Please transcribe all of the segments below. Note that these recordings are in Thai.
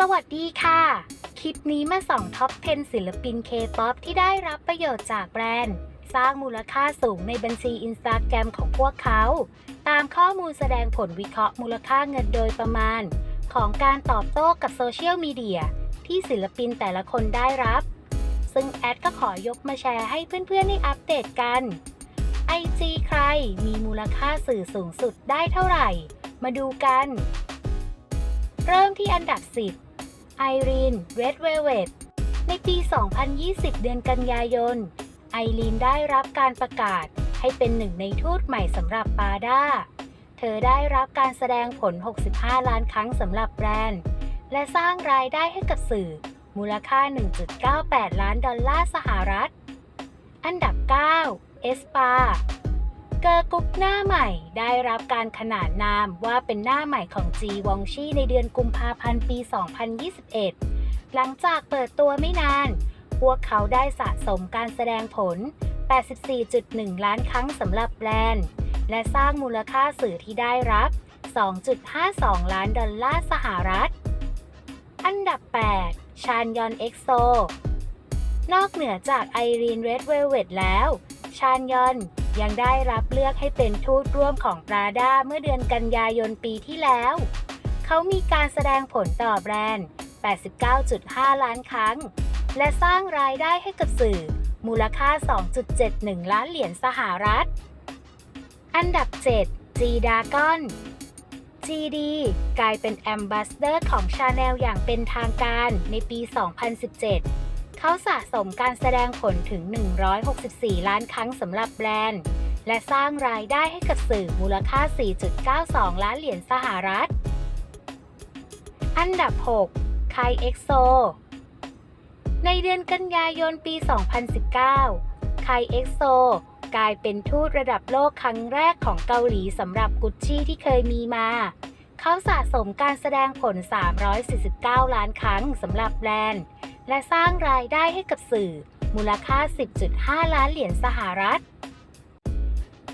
สวัสดีค่ะ คลิปนี้มาส่องท็อป 10 ศิลปิน K-POP ที่ได้รับประโยชน์จากแบรนด์ สร้างมูลค่าสูงในบัญชีอินสตาแกรมของพวกเขา ตามข้อมูลแสดงผลวิเคราะห์มูลค่าเงินโดยประมาณ ของการตอบโต้กับโซเชียลมีเดียที่ศิลปินแต่ละคนได้รับ ซึ่งแอดก็ขอยกมาแชร์ให้เพื่อนๆได้อัปเดตกัน IG ใครมีมูลค่าสื่อสูงสุดได้เท่าไหร่ มาดูกัน เริ่มที่อันดับ 10 ไอรีนเรดเวเวตในปี 2020 เดือนกันยายน ไอรีนได้รับการประกาศให้เป็นหนึ่งในทูตใหม่สำหรับปาด้า เธอได้รับการแสดงผล 65 ล้านครั้งสำหรับแบรนด์ และสร้างรายได้ให้กับสื่อ มูลค่า 1.98 ล้านดอลลาร์สหรัฐ อันดับ 9 เอสปา เกอร์กรุ๊ปหน้าใหม่ ได้รับการขนานนามว่าเป็นหน้าใหม่ของจีวองชีในเดือนกุมภาพันธ์ปี 2021 หลังจากเปิดตัวไม่นาน พวกเขาได้สะสมการแสดงผล 84.1 ล้านครั้งสำหรับแบรนด์ และสร้างมูลค่าสื่อที่ได้รับ 2.52 ล้านดอลลาร์สหรัฐ อันดับ 8 ชานยอนเอ็กโซ นอกเหนือจากไอรีนเรดเวลเวตแล้ว ชานยอน ยังได้รับเลือกให้เป็นทูตร่วมของปราด้าเมื่อเดือนกันยายนปีที่แล้ว เขามีการแสดงผลต่อแบรนด์ 89.5 ล้านครั้ง และสร้างรายได้ให้กับสื่อ มูลค่า 2.71 ล้านเหรียญสหรัฐ อันดับ 7 G d a g o n GD กลายเป็นแอมบาสเดอร์ของชาแนลอย่างเป็นทางการในปี 2017 เขาสะสมการแสดงผลถึง 164 ล้านครั้งสำหรับแบรนด์ และสร้างรายได้ให้กับสื่อมูลค่า 4.92 ล้านเหรียญสหรัฐ อันดับ 6 ไคเอ็กโซ ในเดือนกันยายนปี 2019 ไคเอ็กโซกลายเป็นทูตระดับโลกครั้งแรกของเกาหลีสำหรับกุชชี่ที่เคยมีมา เขาสะสมการแสดงผล 349 ล้านครั้งสำหรับแบรนด์ และสร้างรายได้ให้กับสื่อ มูลค่า 10.5 ล้านเหรียญสหรัฐ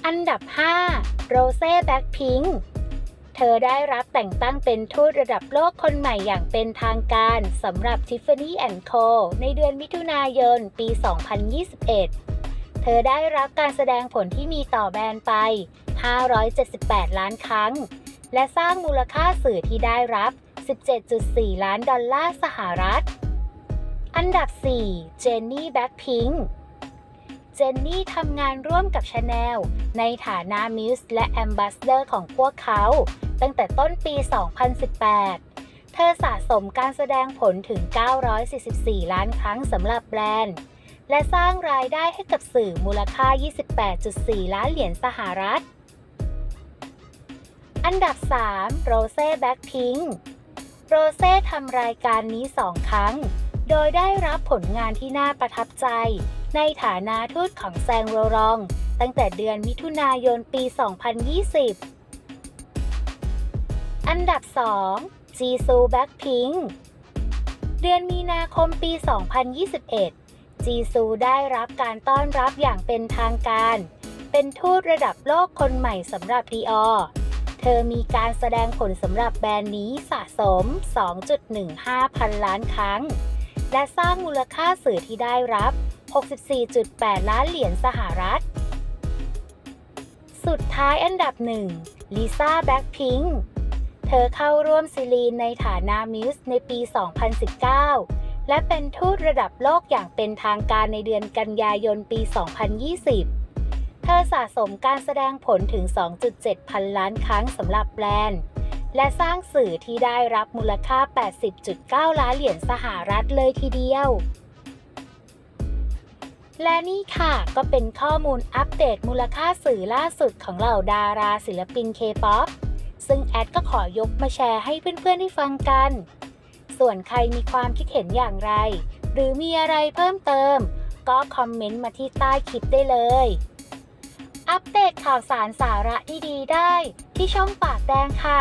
อันดับ 5 โรเซ่แบ็คพิงค์เธอได้รับแต่งตั้งเป็นทูตระดับโลกคนใหม่อย่างเป็นทางการสำหรับ Tiffany Co ในเดือนมิถุนายน ปี 2021 เธอได้รับการแสดงผลที่มีต่อแบรนด์ไป 578 ล้านครั้ง และสร้างมูลค่าสื่อที่ได้รับ 17.4 ล้านดอลลาร์สหรัฐ ดับ 4 เจนนี่แบ็คพิงค์เจนนี่ทำงานร่วมกับชาแนลในฐานะมิวส์และแอมบาสเดอร์ของพวกเขา ตั้งแต่ต้นปี 2018 เธอสะสมการแสดงผลถึง 944 ล้านครั้งสำหรับแบรนด์ และสร้างรายได้ให้กับสื่อมูลค่า 28.4 ล้านเหรียญสหรัฐ อันดับ 3 โรเซ่แบ็คพิงค์โรเซ่ทำรายการนี้ 2 ครั้ง โดยได้รับผลงานที่น่าประทับใจ ในฐานะทูตของแซงโรรอง ตั้งแต่เดือนมิถุนายนปี 2020 อันดับ 2 จีซูแบ็คพิงค์เดือนมีนาคมปี 2021 จีซูได้รับการต้อนรับอย่างเป็นทางการ เป็นทูตระดับโลกคนใหม่สำหรับดีออเธอมีการแสดงผลสำหรับแบรนด์นี้สะสม 2.15 พันล้านครั้ง และสร้างมูลค่าสื่อที่ได้รับ 64.8 ล้านเหรียญสหรัฐ สุดท้ายอันดับหนึ่งลิซ่าแบ็คพิงค์เธอเข้าร่วมซีรีนในฐานะมิวส์ในปี 2019 และเป็นทูตระดับโลกอย่างเป็นทางการในเดือนกันยายนปี 2020 เธอสะสมการแสดงผลถึง 2.7 พันล้านครั้งสำหรับแบรนด์ และสร้างสื่อที่ได้รับมูลค่า 80.9 ล้านเหรียญสหรัฐเลยทีเดียว และนี่ค่ะก็เป็นข้อมูลอัปเดตมูลค่าสื่อล่าสุดของเหล่าดาราศิลปิน K-POP ซึ่งแอดก็ขอยกมาแชร์ให้เพื่อนๆได้ฟังกัน ส่วนใครมีความคิดเห็นอย่างไร หรือมีอะไรเพิ่มเติม ก็คอมเมนต์มาที่ใต้คลิปได้เลย อัปเดตข่าวสารสาระดีๆได้ที่ช่องปากแดงค่ะ